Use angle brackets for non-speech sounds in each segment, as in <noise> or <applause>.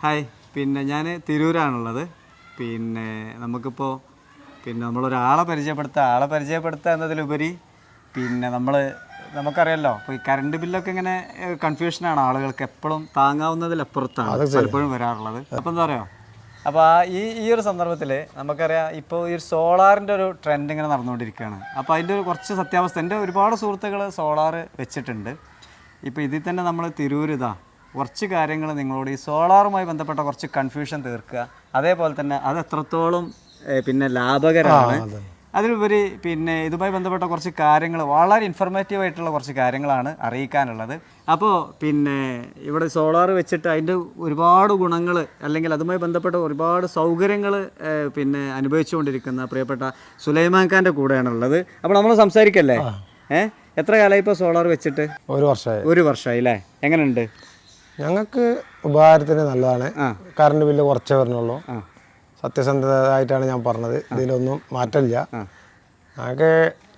Hi. പിന്നെ ഞാൻ തിരൂരാണുള്ളത്. പിന്നെ നമുക്കിപ്പോൾ പിന്നെ നമ്മളൊരാളെ പരിചയപ്പെടുത്തുക ആളെ പരിചയപ്പെടുത്തുക എന്നതിലുപരി പിന്നെ നമ്മൾ നമുക്കറിയാലോ ഇപ്പോൾ ഈ കറണ്ട് ബില്ലൊക്കെ ഇങ്ങനെ കൺഫ്യൂഷനാണ് ആളുകൾക്ക് എപ്പോഴും താങ്ങാവുന്നതിലപ്പുറത്താണ് പലപ്പോഴും വരാറുള്ളത്. അപ്പോൾ എന്താ പറയുക അപ്പോൾ ആ ഈ ഈ ഒരു സന്ദർഭത്തിൽ നമുക്കറിയാം ഇപ്പോൾ ഈ സോളാറിന്റെ ഒരു ട്രെൻഡ് ഇങ്ങനെ നടന്നുകൊണ്ടിരിക്കുകയാണ്. അപ്പോൾ അതിന്റെ ഒരു കുറച്ച് സത്യാവസ്ഥ. എന്റെ ഒരുപാട് സുഹൃത്തുക്കൾ സോളാർ വെച്ചിട്ടുണ്ട്. ഇപ്പോൾ ഇതിൽ തന്നെ നമ്മൾ തിരൂരിതാ കുറച്ച് കാര്യങ്ങൾ നിങ്ങളോട് ഈ സോളാറുമായി ബന്ധപ്പെട്ട കുറച്ച് കൺഫ്യൂഷൻ തീർക്കുക. അതേപോലെ തന്നെ അത് എത്രത്തോളം പിന്നെ ലാഭകരമാണ്. അതിലുപരി പിന്നെ ഇതുമായി ബന്ധപ്പെട്ട കുറച്ച് കാര്യങ്ങൾ വളരെ ഇൻഫർമേറ്റീവ് ആയിട്ടുള്ള കുറച്ച് കാര്യങ്ങളാണ് അറിയിക്കാനുള്ളത്. അപ്പോൾ പിന്നെ ഇവിടെ സോളാർ വെച്ചിട്ട് അതിന്റെ ഒരുപാട് ഗുണങ്ങൾ അല്ലെങ്കിൽ അതുമായി ബന്ധപ്പെട്ട ഒരുപാട് സൗകര്യങ്ങൾ പിന്നെ അനുഭവിച്ചുകൊണ്ടിരിക്കുന്ന പ്രിയപ്പെട്ട സുലൈമാൻ ഖാന്റെ കൂടെയാണുള്ളത്. അപ്പോൾ നമ്മൾ സംസാരിക്കല്ലേ? ഏഹ് എത്ര കാലമായി ഇപ്പോൾ സോളാർ വെച്ചിട്ട്? ഒരു വർഷമായി. ഒരു വർഷമായി അല്ലേ? എങ്ങനെയുണ്ട്? ഞങ്ങൾക്ക് ഉപകാരത്തിന് നല്ലതാണ്. കറണ്ട് ബില്ല് കുറച്ചേ വരുന്നുള്ളൂ. സത്യസന്ധമായിട്ടാണ് ഞാൻ പറഞ്ഞത്. ഇതിലൊന്നും മാറ്റമില്ല. ഞങ്ങൾക്ക്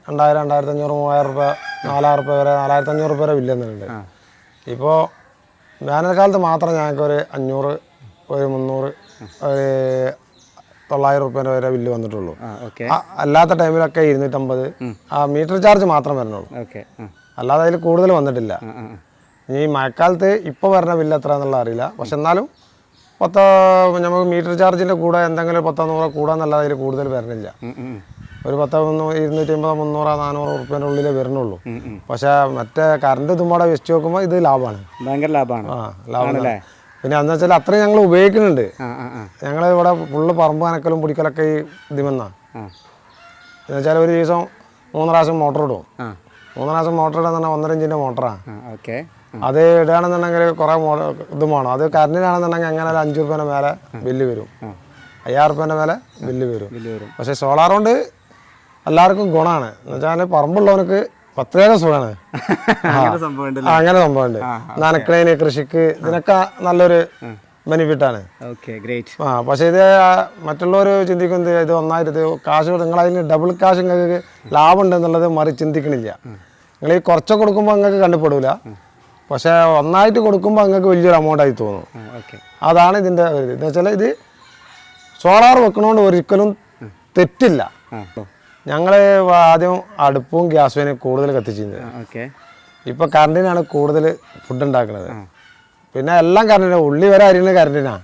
രണ്ടായിരം രണ്ടായിരത്തി അഞ്ഞൂറ് മൂവായിരം റുപ്യ നാലായിരം റുപ്യ വരെ നാലായിരത്തി അഞ്ഞൂറ് റുപ്യ വരെ ബില്ല് തന്നിട്ടുണ്ട്. ഇപ്പോൾ വേനൽക്കാലത്ത് മാത്രം ഞങ്ങൾക്ക് ഒരു അഞ്ഞൂറ് ഒരു മുന്നൂറ് ഒരു തൊള്ളായിരം റുപ്യ വരെ ബില്ല് വന്നിട്ടുള്ളൂ. അല്ലാത്ത ടൈമിലൊക്കെ ഇരുന്നൂറ്റമ്പത്. ആ മീറ്റർ ചാർജ് മാത്രം വരണുള്ളൂ അല്ലാതെ അതിൽ കൂടുതൽ വന്നിട്ടില്ല. ഈ മഴക്കാലത്ത് ഇപ്പോൾ വരുന്ന ബില്ല് എത്ര എന്നുള്ള അറിയില്ല. പക്ഷെ എന്നാലും പത്തോ നമുക്ക് മീറ്റർ ചാർജിന്റെ കൂടെ എന്തെങ്കിലും പത്തോ നൂറോ കൂടാന്നല്ലാതെ അതിൽ കൂടുതൽ ഉം. ഒരു പത്തോ മുന്നൂറ് ഇരുന്നൂറ്റി അമ്പതോ മുന്നൂറോ നാനൂറോ ഉറുപ്പ്യന്റെ ഉള്ളിലേ വരണുള്ളൂ. പക്ഷേ മറ്റേ കറണ്ട് ഇതുമ്പോടെ വെച്ച് നോക്കുമ്പോൾ ഇത് ലാഭമാണ്. ഭയങ്കര ലാഭമാണ്. ആ ലാഭമാണ്. പിന്നെ എന്ന് വെച്ചാൽ അത്രയും ഞങ്ങൾ ഉപയോഗിക്കുന്നുണ്ട്. ഞങ്ങൾ ഇവിടെ ഫുള്ള് പറമ്പ് നനക്കലും പിടിക്കലൊക്കെ ഈ ഇതിമെന്നാണ് എന്നുവെച്ചാൽ എന്ന് വെച്ചാൽ ഒരു ദിവസം മൂന്ന് പ്രാവശ്യം മോട്ടർ ഇടും. മൂന്ന് മാസം മോട്ടർ ഇടാന്ന് ഒന്നര ഇഞ്ചിന്റെ മോട്ടറാണ് ഓക്കെ. അത് ഇടുകയാണെന്നുണ്ടെങ്കിൽ കുറെ ഇതും വേണം. അത് കറണ്ടിനാണെന്നുണ്ടെങ്കിൽ അങ്ങനെ ഒരു അഞ്ചു റുപ്യേന്റെ മേലെ ബില്ല് വരും. അയ്യായിരം റുപ്യേന്റെ മേലെ ബില്ല് വരും. പക്ഷെ വരും. പക്ഷേ സോളാർ കൊണ്ട് എല്ലാവർക്കും ഗുണമാണ് എന്ന് വെച്ചാൽ പറമ്പുള്ളവനക്ക് പ്രത്യേക സുഖമാണ് <laughs> അങ്ങനെ സംഭവമുണ്ട് നനക്കണേന് കൃഷിക്ക് ഇതിനൊക്കെ നല്ലൊരു ബെനിഫിറ്റാണ്. ആ പക്ഷെ ഇത് മറ്റുള്ളവർ ചിന്തിക്കുന്നത് ഇത് ഒന്നായിട്ട് കാശ് നിങ്ങൾ അതിന് ഡബിൾ കാശ് നിങ്ങൾക്ക് ലാഭം ഉണ്ടെന്നുള്ളത് മറി ചിന്തിക്കണില്ല നിങ്ങൾ ഈ കുറച്ചൊക്കെ കൊടുക്കുമ്പോൾ നിങ്ങൾക്ക് കണ്ടുപെടില്ല പക്ഷേ ഒന്നായിട്ട് കൊടുക്കുമ്പോൾ നിങ്ങൾക്ക് വലിയൊരു എമൗണ്ട് ആയി തോന്നും. അതാണ് ഇതിന്റെ ഒരു ഇത്. എന്ന് വെച്ചാൽ ഇത് സോളാർ വെക്കണോണ്ട് ഒരിക്കലും തെറ്റില്ല. ഞങ്ങൾ ഞങ്ങൾ ആദ്യം അടുപ്പും ഗ്യാസും കൂടുതൽ കത്തിച്ചിരുന്നത്. ഇപ്പൊ കറണ്ടിനാണ് കൂടുതൽ ഫുഡ് ഉണ്ടാക്കുന്നത് പിന്നെ എല്ലാം കറണ്ടിനാണ് ഉള്ളി വരെ അരിയുന്നത് കറണ്ടിനാണ്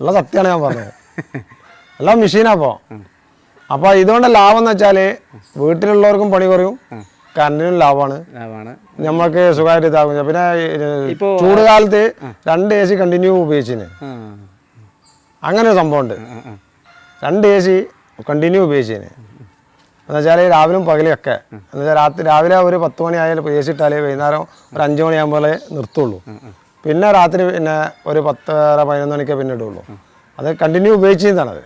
ഉള്ള സത്യമാണ് ഞാൻ പറഞ്ഞത്. <laughs> എല്ലാം മെഷീനാ അപ്പോൾ അപ്പോൾ ഇതുകൊണ്ട് ലാഭം എന്ന് വെച്ചാൽ വീട്ടിലുള്ളവർക്കും പണി കുറയും. കറണ്ടിനും ലാഭമാണ് ലാഭമാണ് നമുക്ക് സുഖമായിട്ട് ഇതാകും പിന്നെ ചൂട് കാലത്ത് രണ്ട് എ സി കണ്ടിന്യൂ ഉപയോഗിച്ചിന്. അങ്ങനെ ഒരു സംഭവമുണ്ട്. രണ്ട് എ സി കണ്ടിന്യൂ ഉപയോഗിച്ചതിന് എന്നുവെച്ചാൽ രാവിലെയും പകലൊക്കെ. എന്നുവെച്ചാൽ രാത്രി രാവിലെ ഒരു പത്ത് മണി ആയാലും എ സി ഇട്ടാലേ വൈകുന്നേരം ഒരു അഞ്ച് മണിയാകുമ്പോൾ നിർത്തുള്ളൂ. പിന്നെ രാത്രി പിന്നെ ഒരു പത്തര പതിനൊന്ന് മണിക്കേ പിന്നെ ഇടുള്ളൂ. അത് കണ്ടിന്യൂ ഉപയോഗിച്ചതാണത്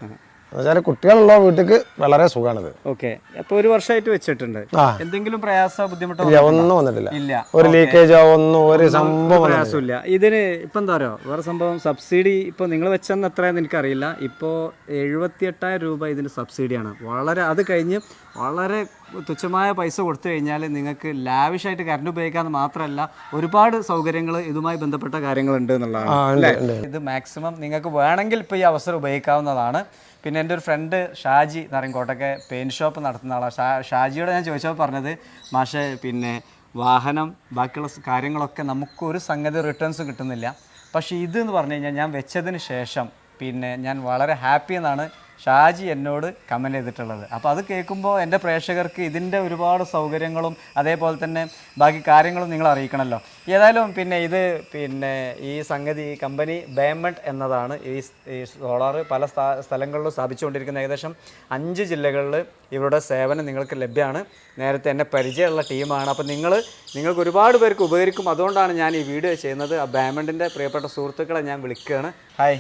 എന്നുവെച്ചാൽ കുട്ടികളുള്ള വീട്ടിലേക്ക് വളരെ സുഖമാണിത് ഓക്കെ. അപ്പോൾ ഒരു വർഷമായിട്ട് വെച്ചിട്ടുണ്ട്. എന്തെങ്കിലും പ്രയാസ ബുദ്ധിമുട്ടോ ഒന്നും വന്നിട്ടില്ല. ഇല്ല. ഒരു ലീക്കേജോ ഒന്നും ഒരു സംഭവം. പ്രയാസമില്ല. ഇതിന് ഇപ്പം എന്താ പറയുക വേറെ സംഭവം സബ്സിഡി ഇപ്പൊ നിങ്ങൾ വെച്ചെന്ന് എത്രയെന്ന് എനിക്കറിയില്ല. ഇപ്പോൾ എഴുപത്തി എട്ടായിരം രൂപ ഇതിന് സബ്സിഡിയാണ്. വളരെ അത് കഴിഞ്ഞ് വളരെ തുച്ഛമായ പൈസ കൊടുത്തു കഴിഞ്ഞാൽ നിങ്ങൾക്ക് ലാവിഷായിട്ട് കറണ്ട് ഉപയോഗിക്കാമെന്ന് മാത്രമല്ല ഒരുപാട് സൗകര്യങ്ങൾ ഇതുമായി ബന്ധപ്പെട്ട കാര്യങ്ങളുണ്ട് എന്നുള്ളതാണ്. ഇത് മാക്സിമം നിങ്ങൾക്ക് വേണമെങ്കിൽ ഇപ്പോൾ ഈ അവസരം ഉപയോഗിക്കാവുന്നതാണ്. പിന്നെ എന്റെ ഒരു ഫ്രണ്ട് ഷാജി നാരങ്കോട്ടൊക്കെ പെയിന്റ് ഷോപ്പ് നടത്തുന്ന ആളാണ് ഷാജിയോട് ഞാൻ ചോദിച്ചപ്പോൾ പറഞ്ഞത് മാഷെ പിന്നെ വാഹനം ബാക്കിയുള്ള കാര്യങ്ങളൊക്കെ നമുക്ക് ഒരു സംഗതി റിട്ടേൺസ് കിട്ടുന്നില്ല. പക്ഷേ ഇത് എന്ന് പറഞ്ഞു കഴിഞ്ഞാൽ ഞാൻ വെച്ചതിന് ശേഷം പിന്നെ ഞാൻ വളരെ ഹാപ്പി എന്നാണ് ഷാജി എന്നോട് കമന്റ് ചെയ്തിട്ടുള്ളത്. അപ്പോൾ അത് കേൾക്കുമ്പോൾ എന്റെ പ്രേക്ഷകർക്ക് ഇതിന്റെ ഒരുപാട് സൗകര്യങ്ങളും അതേപോലെ തന്നെ ബാക്കി കാര്യങ്ങളും നിങ്ങൾ അറിയിക്കണമല്ലോ. ഏതായാലും പിന്നെ ഇത് പിന്നെ ഈ സംഗതി ഈ കമ്പനി ബേമണ്ട് എന്നതാണ് ഈ സോളാർ പല സ്ഥ- സ്ഥലങ്ങളിലും സ്ഥാപിച്ചുകൊണ്ടിരിക്കുന്ന ഏകദേശം അഞ്ച് ജില്ലകളിൽ ഇവരുടെ സേവനം നിങ്ങൾക്ക് ലഭ്യമാണ്. നേരത്തെ എന്നെ പരിചയമുള്ള ടീമാണ്. അപ്പോൾ നിങ്ങൾ നിങ്ങൾക്ക് ഒരുപാട് പേർക്ക് ഉപകരിക്കും. അതുകൊണ്ടാണ് ഞാൻ ഈ വീഡിയോ ചെയ്യുന്നത്. ആ ബാമണ്ടിന്റെ പ്രിയപ്പെട്ട സുഹൃത്തുക്കളെ ഞാൻ വിളിക്കുകയാണ്. ഹായ്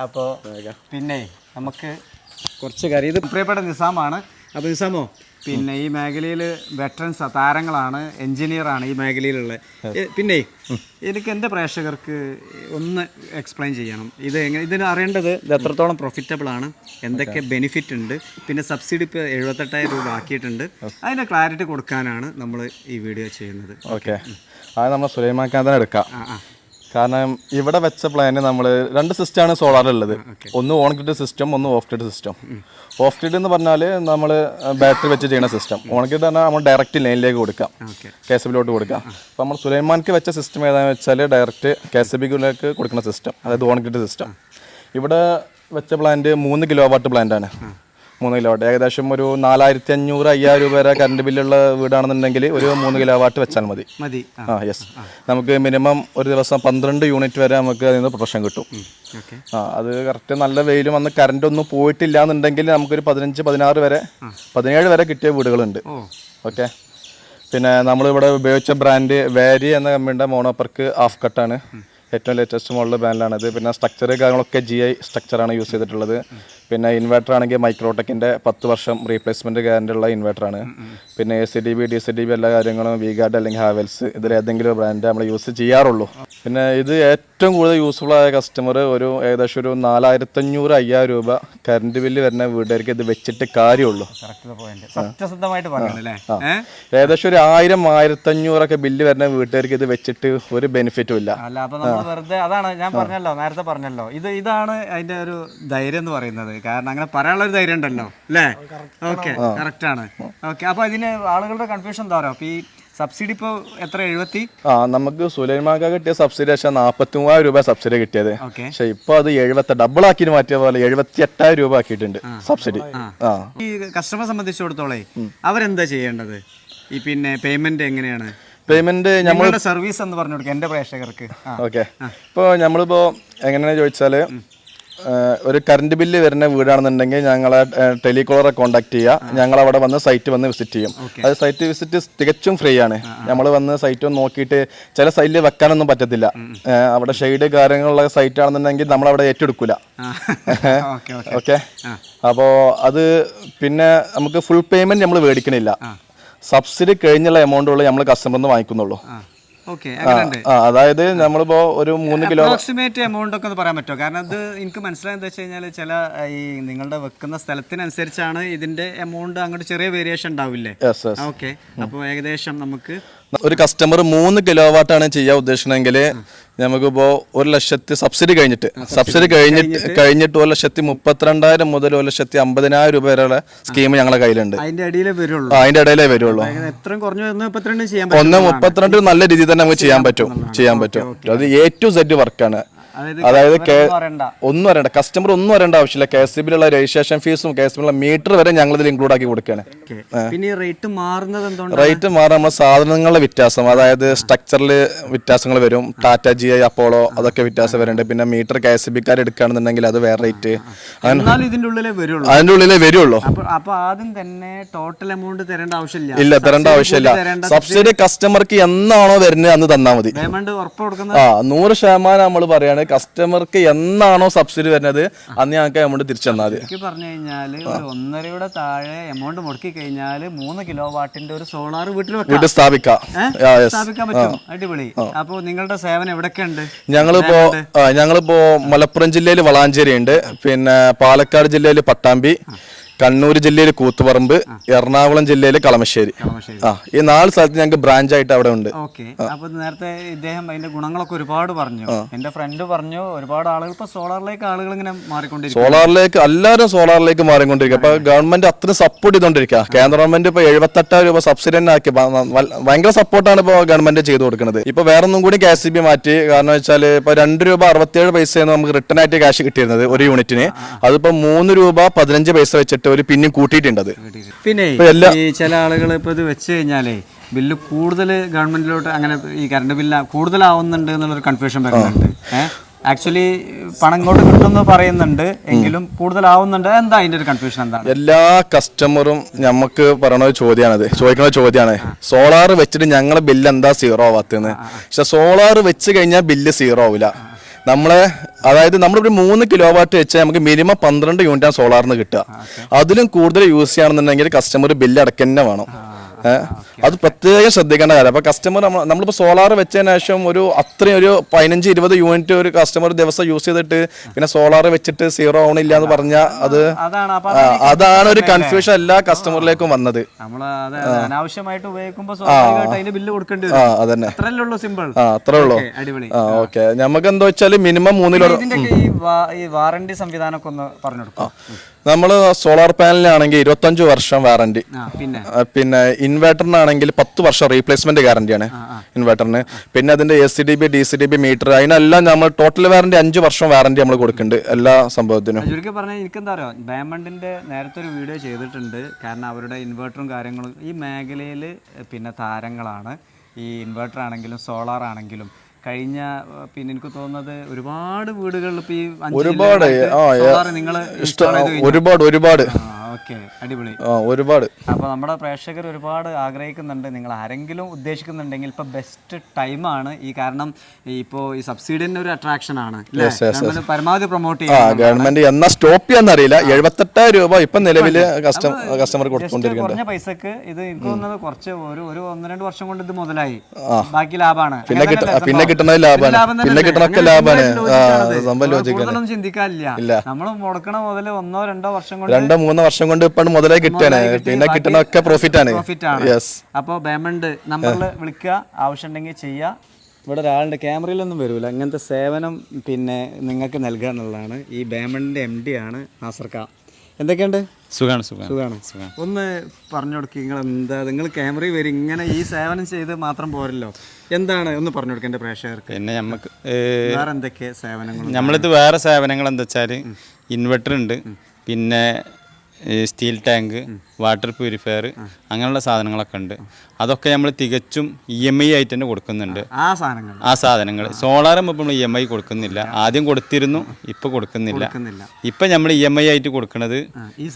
അപ്പോൾ പിന്നെ നമുക്ക് കുറച്ച് കാര്യം. ഇത് പ്രിയപ്പെട്ട നിസാമാണ്. അപ്പോൾ നിസാമോ പിന്നെ ഈ മേഖലയിൽ വെറ്ററൻസ് താരങ്ങളാണ് എൻജിനീയറാണ് ഈ മേഖലയിലുള്ള പിന്നെ എനിക്ക് എന്റെ പ്രേക്ഷകർക്ക് ഒന്ന് എക്സ്പ്ലെയിൻ ചെയ്യണം. ഇത് എങ്ങനെ ഇതിന് അറിയേണ്ടത് ഇത് എത്രത്തോളം പ്രൊഫിറ്റബിൾ ആണ് എന്തൊക്കെ ബെനിഫിറ്റ് ഉണ്ട് പിന്നെ സബ്സിഡി ഇപ്പോൾ എഴുപത്തെട്ടായിരം രൂപ ആക്കിയിട്ടുണ്ട്. അതിന്റെ ക്ലാരിറ്റി കൊടുക്കാനാണ് നമ്മൾ ഈ വീഡിയോ ചെയ്യുന്നത്. ഓക്കെ അത് നമ്മൾ സുലൈമാക്കാൻ തന്നെ എടുക്കാം. ആ ആ. കാരണം ഇവിടെ വെച്ച പ്ലാന് നമ്മൾ രണ്ട് സിസ്റ്റമാണ് സോളാറുള്ളത് ഒന്ന് ഓൺ ഗ്രിഡ് സിസ്റ്റം ഒന്ന് off grid system off grid എന്ന് പറഞ്ഞാൽ നമ്മൾ ബാറ്ററി വെച്ച് ചെയ്യുന്ന സിസ്റ്റം ഓൺ ഗ്രിഡ് പറഞ്ഞാൽ നമ്മൾ ഡയറക്റ്റ് ലൈനിലേക്ക് കൊടുക്കാം. കെ എസ് ബിയിലോട്ട് കൊടുക്കാം. അപ്പോൾ നമ്മൾ സുലൈമാൻക്ക് വെച്ച സിസ്റ്റം ഏതാണെന്ന് വെച്ചാൽ ഡയറക്റ്റ് കെ എസ് ബിയിലേക്ക് കൊടുക്കുന്ന സിസ്റ്റം അതായത് ഓൺ ഗ്രിഡ് സിസ്റ്റം ഇവിടെ വെച്ച പ്ലാന്റ് മൂന്ന് കിലോ വാട്ട് പ്ലാന്റ് ആണ് മൂന്ന് കിലോ വാട്ട്. ഏകദേശം ഒരു നാലായിരത്തി അഞ്ഞൂറ് അയ്യായിരം രൂപ വരെ കറണ്ട് ബില്ലുള്ള വീടാണെന്നുണ്ടെങ്കിൽ ഒരു മൂന്ന് കിലോ വാട്ട് വെച്ചാൽ മതി. മതി. ആ. യെസ് നമുക്ക് മിനിമം ഒരു ദിവസം പന്ത്രണ്ട് യൂണിറ്റ് വരെ നമുക്ക് അതിൽ നിന്ന് പ്രൊട്ടക്ഷൻ കിട്ടും. ആ അത് കറക്റ്റ് നല്ല വെയിലും അന്ന് കറണ്ട് ഒന്നും പോയിട്ടില്ല എന്നുണ്ടെങ്കിൽ നമുക്കൊരു പതിനഞ്ച് പതിനാറ് വരെ പതിനേഴ് വരെ കിട്ടിയ വീടുകളുണ്ട്. ഓക്കെ പിന്നെ നമ്മളിവിടെ ഉപയോഗിച്ച ബ്രാൻഡ് വാരി എന്ന കമ്പനിയുടെ മോണോപ്പർക്ക് ഹാഫ് കട്ടാണ് ഏറ്റവും ലേറ്റസ്റ്റ് മോഡൽ ബ്രാൻഡിലാണിത് പിന്നെ സ്ട്രക്ചർ കാര്യങ്ങളൊക്കെ ജി ഐ സ്ട്രക്ചറാണ് യൂസ് ചെയ്തിട്ടുള്ളത്. പിന്നെ ഇൻവെർട്ടർ ആണെങ്കിൽ മൈക്രോടെക്കിന്റെ പത്ത് വർഷം റീപ്ലേസ്മെന്റ് ഗ്യാരണ്ടി ഉള്ള ഇൻവെർട്ടറാണ് പിന്നെ A C D B D C D B എല്ലാ കാര്യങ്ങളും വി ഗാർഡ് അല്ലെങ്കിൽ ഹാവൽസ് ഇതിൽ ഏതെങ്കിലും ബ്രാൻഡ് നമ്മൾ യൂസ് ചെയ്യാറുള്ളൂ. പിന്നെ ഇത് ഏറ്റവും കൂടുതൽ യൂസ്ഫുൾ ആയ കസ്റ്റമർ ഒരു ഏകദേശം ഒരു നാലായിരത്തഞ്ഞൂറ് അയ്യായിരം രൂപ കറണ്ട് ബില്ല് വരുന്ന വീട്ടുകാർക്ക് ഇത് വെച്ചിട്ട് കാര്യമുള്ളൂ. ഏകദേശം ഒരു ആയിരം ആയിരത്തഞ്ഞൂറൊക്കെ ബില്ല് വരുന്ന വീട്ടുകാർക്ക് ഇത് വെച്ചിട്ട് ഒരു ബെനിഫിറ്റും ഇല്ല. അല്ല അപ്പൊ നമ്മൾ വെറുതെ അതാണ് ഞാൻ പറഞ്ഞല്ലോ നേരത്തെ പറഞ്ഞല്ലോ. ഇത് ഇതാണ് അതിന്റെ ഒരു ധൈര്യം എന്ന് പറയുന്നത്. കാരണം അങ്ങനെ പറയാനുള്ള ഒരു ധൈര്യം ഉണ്ടല്ലോ അല്ലേ? ഓക്കെ കറക്റ്റ് ആണ്. ഓക്കെ അപ്പൊ ഇതിന് ആളുകളുടെ കൺഫ്യൂഷൻ എന്താ പറയുക അപ്പൊ ഈ സബ്സിഡി ഇപ്പോ എത്ര എഴുപത്തി? ആ നമുക്ക് സുലൈമാക്ക കിട്ടിയ സബ്സിഡി പക്ഷേ നാൽപ്പത്തി മൂവായിരം രൂപ സബ്സിഡി കിട്ടിയത്. ഓക്കെ പക്ഷെ ഇപ്പൊ അത് എഴുപത്തി ഡബിൾ ആക്കി മാറ്റിയ പോലെ എഴുപത്തി എട്ടായിരം രൂപ ആക്കിയിട്ടുണ്ട് സബ്സിഡി ആ. ഈ കസ്റ്റമറെ സംബന്ധിച്ചിടത്തോളം അവരെന്താ ചെയ്യേണ്ടത്? ഈ പിന്നെ പേയ്മെന്റ് എങ്ങനെയാണ്? പേയ്മെന്റ് ഞമ്മളുടെ സർവീസ് എന്ന് പറഞ്ഞു കൊടുക്കുക എന്റെ പ്രേക്ഷകർക്ക്. ഓക്കെ ഇപ്പോൾ നമ്മളിപ്പോൾ എങ്ങനെയാണെന്ന് ചോദിച്ചാൽ ഒരു കറണ്ട് ബില്ല് വരുന്ന വീടാണെന്നുണ്ടെങ്കിൽ ഞങ്ങളെ ടെലികോളറെ കോൺടാക്ട് ചെയ്യുക. ഞങ്ങൾ അവിടെ വന്ന് സൈറ്റ് വന്ന് വിസിറ്റ് ചെയ്യും. അത് സൈറ്റ് വിസിറ്റ് തികച്ചും ഫ്രീ ആണ്. നമ്മൾ വന്ന് സൈറ്റ് ഒന്ന് നോക്കിയിട്ട് ചില സൈറ്റിൽ വെക്കാനൊന്നും പറ്റത്തില്ല. അവിടെ ഷെയ്ഡ് കാര്യങ്ങളുള്ള സൈറ്റ് ആണെന്നുണ്ടെങ്കിൽ നമ്മൾ അവിടെ ഏറ്റെടുക്കില്ല <laughs> ഓക്കെ അപ്പോൾ അത് പിന്നെ നമുക്ക് ഫുൾ പേയ്മെന്റ് നമ്മൾ മേടിക്കണില്ല. സബ്സിഡി കഴിഞ്ഞുള്ള എമൗണ്ടുകൾ നമ്മൾ കസ്റ്റമറിൽ നിന്ന് വാങ്ങിക്കുന്നുള്ളൂ. അതായത് നമ്മളിപ്പോ ഒരു മൂന്ന് കിലോ അപ്രോക്സിമേറ്റ് എമൗണ്ട് ഒക്കെ ഒന്ന് പറയാൻ പറ്റുമോ? കാരണം അത് എനിക്ക് മനസ്സിലായെന്ന് വെച്ച് കഴിഞ്ഞാൽ ചില ഈ നിങ്ങളുടെ വെക്കുന്ന സ്ഥലത്തിനനുസരിച്ചാണ് ഇതിന്റെ എമൗണ്ട് അങ്ങോട്ട് ചെറിയ വേരിയേഷൻ ഉണ്ടാവില്ലേ? ഓക്കെ അപ്പോൾ ഏകദേശം നമുക്ക് ഒരു കസ്റ്റമർ മൂന്ന് കിലോ വാട്ടാണ് ചെയ്യാൻ ഉദ്ദേശിക്കണമെങ്കിൽ നമുക്കിപ്പോൾ ഒരു ലക്ഷത്തി സബ്സിഡി കഴിഞ്ഞിട്ട്. സബ്സിഡി കഴിഞ്ഞിട്ട് കഴിഞ്ഞിട്ട് ഒരു ലക്ഷത്തി മുപ്പത്തിരണ്ടായിരം മുതൽ ഒരു ലക്ഷത്തി അമ്പതിനായിരം രൂപ വരെയുള്ള സ്കീം ഞങ്ങളുടെ കയ്യിലുണ്ട്. അതിന്റെ അടിയിലേ വരുള്ളൂ. അതിന്റെ ഇടയിലേ വരുള്ളൂ. ഒന്ന് മുപ്പത്തിരണ്ട് നല്ല രീതിയിൽ തന്നെ നമുക്ക് ചെയ്യാൻ പറ്റും. ചെയ്യാൻ പറ്റും. അത് എ ടു സെഡ് വർക്കാണ് അതായത് ഒന്നും വരേണ്ട കസ്റ്റമർ ഒന്നും വരേണ്ട ആവശ്യമില്ല. കെ എസ് ബിയിലുള്ള രജിസ്ട്രേഷൻ ഫീസും കെ എസ് ബിയിലുള്ള മീറ്റർ വരെ ഞങ്ങൾ ഇതിൽ ഇൻക്ലൂഡ് ആക്കി കൊടുക്കുകയാണ്. പിന്നെ റേറ്റ് മാറുന്നത് റേറ്റ് മാറാൻ നമ്മുടെ സാധനങ്ങളുടെ വ്യത്യാസം. അതായത് സ്ട്രക്ചറിൽ വ്യത്യാസങ്ങൾ വരും. ടാറ്റ ജി ഐ അപ്പോളോ അതൊക്കെ വ്യത്യാസം വരുന്നുണ്ട് പിന്നെ മീറ്റർ കെ എസ് ബിക്കാർ എടുക്കുകയാണെന്നുണ്ടെങ്കിൽ അത് വേറെ റേറ്റ് അതിന്റെ ഉള്ളിലേ വരുള്ളൂ. അപ്പൊ ആദ്യം തന്നെ ടോട്ടൽ എമൗണ്ട് തരേണ്ട ആവശ്യമില്ല. ഇല്ല തരേണ്ട ആവശ്യമില്ല. സബ്സിഡി കസ്റ്റമർക്ക് എന്നാണോ വരുന്നത് അന്ന് തന്നാൽ മതി. നൂറ് ശതമാനം നമ്മൾ പറയാണ് കസ്റ്റമർക്ക് എന്നാണോ സബ്സിഡി വരുന്നത് അന്ന് ഞങ്ങൾക്ക് എമൗണ്ട് തിരിച്ചു തന്നാൽ മതി ശരിക്കും പറഞ്ഞു കഴിഞ്ഞാൽ ഒരു ഒന്നരയുടെ താഴെ എമൗണ്ട് മുടക്കി കഴിഞ്ഞാൽ മൂന്ന് കിലോ വാട്ടിന്റെ ഒരു സോളാർ വീട്ടിൽ വീട്ടിൽ സ്ഥാപിക്കാം. സ്ഥാപിക്കാൻ പറ്റും. അടിപൊളി. അപ്പൊ നിങ്ങളുടെ സേവനം എവിടെയൊക്കെ ഉണ്ട് ഞങ്ങളിപ്പോ ഞങ്ങളിപ്പോ മലപ്പുറം ജില്ലയിൽ വളാഞ്ചേരി ഉണ്ട് പിന്നെ പാലക്കാട് ജില്ലയിൽ പട്ടാമ്പി. കണ്ണൂർ ജില്ലയിൽ കൂത്തുപറമ്പ് എറണാകുളം ജില്ലയിൽ കളമശ്ശേരി. ആ ഈ നാല് സ്ഥലത്ത് ഞങ്ങൾക്ക് ബ്രാഞ്ച് ആയിട്ട് അവിടെ ഉണ്ട്. അപ്പൊ നേരത്തെ ഇദ്ദേഹം അതിന്റെ ഗുണങ്ങളൊക്കെ ഒരുപാട് പറഞ്ഞു. എന്റെ ഫ്രണ്ട് പറഞ്ഞു ഒരുപാട് ആളുകൾ ഇപ്പൊ സോളാറിലേക്ക് ആളുകൾ ഇങ്ങനെ മാറിക്കൊണ്ടിരിക്കും സോളാറിലേക്ക് എല്ലാവരും സോളാറിലേക്ക് മാറിക്കൊണ്ടിരിക്കുക അപ്പൊ ഗവൺമെന്റ് അത്രയും സപ്പോർട്ട് ചെയ്തോണ്ടിരിക്കുക കേന്ദ്ര ഗവൺമെന്റ് ഇപ്പൊ എഴുപത്തെട്ടായിരം രൂപ സബ്സിഡി തന്നെ ആക്കി. ഭയങ്കര സപ്പോർട്ടാണ് ഇപ്പൊ ഗവൺമെന്റ് ചെയ്തു കൊടുക്കുന്നത് ഇപ്പൊ വേറൊന്നും കൂടി കെ ബി മാറ്റി. കാരണം വെച്ചാൽ ഇപ്പൊ രണ്ട് രൂപ അറുപത്തിയേഴ് പൈസയാണ് നമുക്ക് റിട്ടേൺ ആയിട്ട് ക്യാഷ് കിട്ടിയിരുന്നത് ഒരു യൂണിറ്റിന് അതിപ്പോ മൂന്ന് രൂപ പതിനഞ്ച് പൈസ വെച്ചിട്ട് ഒരു പിന്നെയും കൂട്ടിയിട്ടുണ്ട് അത്. പിന്നെ ഈ ചില ആളുകൾ ഇപ്പൊ ഇത് വെച്ച് കഴിഞ്ഞാലേ ബില്ല് കൂടുതൽ ഗവൺമെന്റിലോട്ട് അങ്ങനെ ഈ കറണ്ട് ബില്ല് കൂടുതലാവുന്നുണ്ട് എന്നുള്ളൊരു കൺഫ്യൂഷൻ വരുന്നുണ്ട്. ആക്ച്വലി പണം ഇങ്ങോട്ട് കിട്ടുമെന്ന് പറയുന്നുണ്ട് എങ്കിലും കൂടുതലാവുന്നുണ്ട്. എന്താ അതിന്റെ ഒരു കൺഫ്യൂഷൻ എന്താണ്? എല്ലാ കസ്റ്റമറും നമുക്ക് പറയണ ചോദ്യമാണത് ചോദിക്കുന്ന ചോദ്യമാണ് സോളാർ വെച്ചിട്ട് ഞങ്ങളുടെ ബില്ല് എന്താ സീറോ ആവാത്തെന്ന്. പക്ഷെ സോളാർ വെച്ച് കഴിഞ്ഞാൽ ബില്ല് സീറോ ആവില്ല നമ്മളെ അതായത് നമ്മളിവിടെ മൂന്ന് കിലോ വാട്ട് വെച്ചാൽ നമുക്ക് മിനിമം പന്ത്രണ്ട് യൂണിറ്റാണ് സോളാറിന് കിട്ടുക. അതിലും കൂടുതൽ യൂസ് ചെയ്യുകയാണെന്നുണ്ടെങ്കിൽ കസ്റ്റമർ ബില്ല് അടക്കം തന്നെ വേണം? അത് പ്രത്യേകം ശ്രദ്ധിക്കേണ്ട കാര്യം. അപ്പൊ കസ്റ്റമർ നമ്മളിപ്പോ സോളാർ വെച്ചതിന് ശേഷം ഒരു അത്രയും ഒരു പതിനഞ്ച് ഇരുപത് യൂണിറ്റ് ഒരു കസ്റ്റമർ ദിവസം യൂസ് ചെയ്തിട്ട് പിന്നെ സോളാർ വെച്ചിട്ട് സീറോ ആവണില്ല എന്ന് പറഞ്ഞാൽ അത് അതാണ്. ഒരു കൺഫ്യൂഷൻ എല്ലാ കസ്റ്റമറിലേക്കും വന്നത്. നമ്മൾ അനാവശ്യമായിട്ട് ഉപയോഗിക്കുമ്പോൾ ബില്ല് കൊടുക്കേണ്ടി ആ വരും അതന്നെ സിമ്പിൾ ആ അത്രേ ഉള്ളൂ. ഓക്കെ നമുക്ക് എന്താ വെച്ചാൽ മിനിമം മൂന്നിലോ വാറണ്ടി സംവിധാനമൊക്കെ ഒന്ന് പറഞ്ഞു കൊടുക്കും. നമ്മൾ സോളാർ പാനലിനാണെങ്കിൽ ഇരുപത്തഞ്ച് വർഷം വാറണ്ടി പിന്നെ? ഇൻവെർട്ടറിനാണെങ്കിൽ പത്ത് വർഷം റീപ്ലേസ്മെന്റ് ഗ്യാരണ്ടിയാണ് ഇൻവേർട്ടറിന് പിന്നെ അതിന്റെ S C D B D C D B meter അതിനെല്ലാം നമ്മൾ ടോട്ടൽ വാറണ്ടി അഞ്ച് വർഷം വാറണ്ടി നമ്മൾ കൊടുക്കുന്നുണ്ട് എല്ലാ സംഭവത്തിനും. ചുരുക്കി പറഞ്ഞാൽ എനിക്കെന്താ അറിയോ ഡയമണ്ടിന്റെ നേരത്തെ ഒരു വീഡിയോ ചെയ്തിട്ടുണ്ട്. കാരണം അവരുടെ ഇൻവെർട്ടറും കാര്യങ്ങളും ഈ മേഖലയിൽ പിന്നെ താരങ്ങളാണ്. ഈ ഇൻവെർട്ടർ ആണെങ്കിലും സോളാർ ആണെങ്കിലും കഴിഞ്ഞ പിന്നെ എനിക്ക് തോന്നുന്നത് ഒരുപാട് വീടുകളിൽ ഇപ്പൊ ഈ ഒരുപാട് നിങ്ങൾ ഒരുപാട് ഒരുപാട്. ഓക്കെ അടിപൊളി. ഒരുപാട്. അപ്പോൾ നമ്മുടെ പ്രേക്ഷകർ ഒരുപാട് ആഗ്രഹിക്കുന്നുണ്ട്. നിങ്ങൾ ആരെങ്കിലും ഉദ്ദേശിക്കുന്നുണ്ടെങ്കിൽ ഇപ്പൊ ബെസ്റ്റ് ടൈമാണ് ഈ കാരണം ഇപ്പോ ഈ സബ്സിഡിന്റെ ഒരു അട്രാക്ഷൻ ആണ്? പരമാവധി പ്രൊമോട്ട് ആ ഗവൺമെന്റ് എന്നാ സ്റ്റോപ്പ് ചെയ്യാന്ന് അറിയില്ല. എഴുപത്തെട്ടായിരം രൂപ ഇപ്പൊ നിലവിൽ കസ്റ്റമർ കൊടുത്തുകൊണ്ടിരിക്കുന്നത് കുറഞ്ഞ പൈസക്ക് ഇത് എനിക്ക് തോന്നുന്നത് കുറച്ച് ഒരു ഒരു ഒന്ന് രണ്ട് വർഷം കൊണ്ട് ഇത് മുതലായി. ബാക്കി ലാഭാണ്. പിന്നെ കിട്ടുന്നത് ലാഭാണ്. പിന്നെ കിട്ടണൊക്കെ ലാഭാണ്. സംഭവം ചിന്തിക്കാനില്ല. നമ്മൾ മുടക്കണ മുതൽ ഒന്നോ രണ്ടോ വർഷം കൊണ്ട് രണ്ടോ മൂന്നോ വർഷം കൊണ്ട് ഇപ്പൊ മുതലേ കിട്ടാണ് പിന്നെ കിട്ടണൊക്കെ പ്രോഫിറ്റ് ആണ്. പ്രോഫിറ്റ് ആണ്. യെസ് അപ്പോൾ പേയ്മെന്റ് നമ്പറിൽ വിളിക്കുക. ആവശ്യമുണ്ടെങ്കിൽ ചെയ്യുക. ഇവിടെ ഒരാളുടെ ക്യാമറയിലൊന്നും വരൂല. ഇങ്ങനത്തെ സേവനം പിന്നെ നിങ്ങൾക്ക് നൽകുക എന്നുള്ളതാണ്. ഈ ബേമണിന്റെ എം ഡി ആണ് നാസർക്ക. എന്തൊക്കെയുണ്ട്? സുഖാണ് സുഖാണ്. സുഖമാണ് ഒന്ന് പറഞ്ഞു കൊടുക്കുക നിങ്ങൾ എന്താ നിങ്ങൾ ക്യാമറയിൽ വരും. ഇങ്ങനെ ഈ സേവനം ചെയ്ത് മാത്രം പോരല്ലോ. എന്താണ്? ഒന്ന് പറഞ്ഞു കൊടുക്കുക എന്റെ പ്രേക്ഷകർക്ക്. പിന്നെ നമുക്ക് വേറെ എന്തൊക്കെ സേവനങ്ങൾ? നമ്മളിത് വേറെ സേവനങ്ങൾ എന്താ വെച്ചാൽ ഇൻവെർട്ടർ ഉണ്ട്. പിന്നെ സ്റ്റീൽ ടാങ്ക് വാട്ടർ പ്യൂരിഫയർ അങ്ങനെയുള്ള സാധനങ്ങളൊക്കെ ഉണ്ട്. അതൊക്കെ നമ്മൾ തികച്ചും ഇ എം ഐ ആയിട്ട് തന്നെ കൊടുക്കുന്നുണ്ട്. ആ സാധനങ്ങൾ. ആ സാധനങ്ങൾ. സോളാർ നമ്മൾ ഇ എം ഐ കൊടുക്കുന്നില്ല. ആദ്യം കൊടുത്തിരുന്നു ഇപ്പൊ കൊടുക്കുന്നില്ല. ഇപ്പൊ നമ്മൾ ഇ എം ഐ ആയിട്ട് കൊടുക്കുന്നത്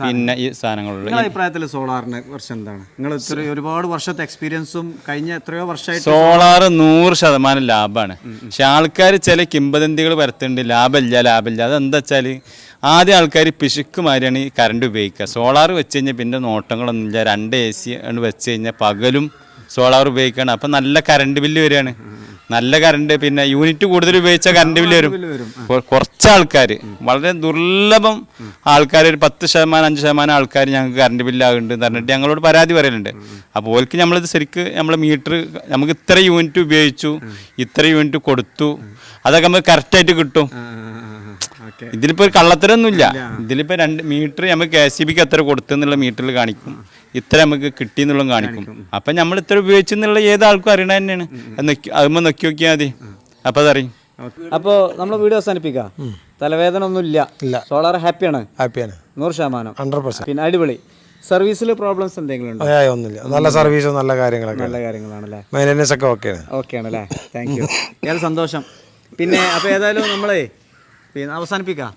പിന്നെ ഈ സാധനങ്ങളുള്ള. അഭിപ്രായത്തിൽ സോളാറിനെ കുറിച്ച് എന്താണ്? നിങ്ങൾ ഒരുപാട് വർഷത്തെ എക്സ്പീരിയൻസും കഴിഞ്ഞ എത്രയോ വർഷമായിട്ട് സോളാർ നൂറ് ശതമാനം ലാഭമാണ് പക്ഷെ ആൾക്കാർ ചില കിംബദന്തികൾ വരുത്തുന്നുണ്ട് ലാഭമില്ല ലാഭമില്ല. അതെന്താ വെച്ചാൽ ആദ്യം ആൾക്കാർ പിശുക്ക് മാതിരിയാണ് ഈ കറണ്ട് ഉപയോഗിക്കുക. സോളാർ വെച്ച് കഴിഞ്ഞാൽ പിന്നെ നോട്ടങ്ങളൊന്നുമില്ല രണ്ട് എ സി ആണ് വെച്ച് കഴിഞ്ഞാൽ പകലും സോളാർ ഉപയോഗിക്കുകയാണ് അപ്പം നല്ല കറണ്ട് ബില്ല് വരികയാണ് നല്ല കറണ്ട് പിന്നെ യൂണിറ്റ് കൂടുതൽ ഉപയോഗിച്ച കറണ്ട് ബില്ല് വരും. കുറച്ച് ആൾക്കാർ വളരെ ദുർലഭം ആൾക്കാർ ഒരു പത്ത് ശതമാനം അഞ്ച് ശതമാനം ആൾക്കാർ ഞങ്ങൾക്ക് കറണ്ട് ബില്ലാകുന്നുണ്ട് പറഞ്ഞിട്ട് ഞങ്ങളോട് പരാതി പറയലുണ്ട്. അപ്പോൾ ഓൽക്ക് നമ്മളിത് ശരിക്ക് നമ്മൾ മീറ്റർ നമുക്ക് ഇത്ര യൂണിറ്റ് ഉപയോഗിച്ചു ഇത്ര യൂണിറ്റ് കൊടുത്തു അതൊക്കെ നമുക്ക് കറക്റ്റായിട്ട് കിട്ടും. ഇതിലിപ്പോ ഒരു കള്ളത്തരൊന്നുമില്ല. ഇതിലിപ്പോ രണ്ട് മീറ്റർ നമുക്ക് കെ സി ബിക്ക് എത്ര കൊടുത്തു എന്നുള്ള മീറ്ററിൽ കാണിക്കും. ഇത്ര നമുക്ക് കിട്ടി എന്നുള്ളതും കാണിക്കും. അപ്പൊ നമ്മൾ ഇത്ര ഉപയോഗിച്ചു എന്നുള്ള ഏതാൾക്കും അറിയണ തന്നെയാണ്. അതുമ്പോ നോക്കി നോക്കിയാൽ മതി. അപ്പൊ അതറിയും അപ്പോൾ നമ്മൾ വീഡിയോ അവസാനിപ്പിക്കാം? തലവേദന ഒന്നും ഇല്ല. സോളാർ ഹാപ്പിയാണ്? ഹാപ്പിയാണ്. നൂറ് ശതമാനം. ഹൺഡ്രഡ് പെർസെന്റ് പിന്നെ അടിപൊളി. സർവീസിൽ പ്രോബ്ലംസ് എന്തെങ്കിലും ഉണ്ടോ? ഒന്നുമില്ല. നല്ല സർവീസ് നല്ല കാര്യങ്ങളൊക്കെ. നല്ല കാര്യങ്ങളാണല്ലേ? മെയിന്റെനൻസ് ഒക്കെ ഓക്കെയാണ് ഓക്കെ ആണല്ലേ? താങ്ക് യു ഏറെ സന്തോഷം. പിന്നെ അപ്പോൾ ഏതായാലും നമ്മളേ പിന്നെ അവസാനിപ്പിക്കാം.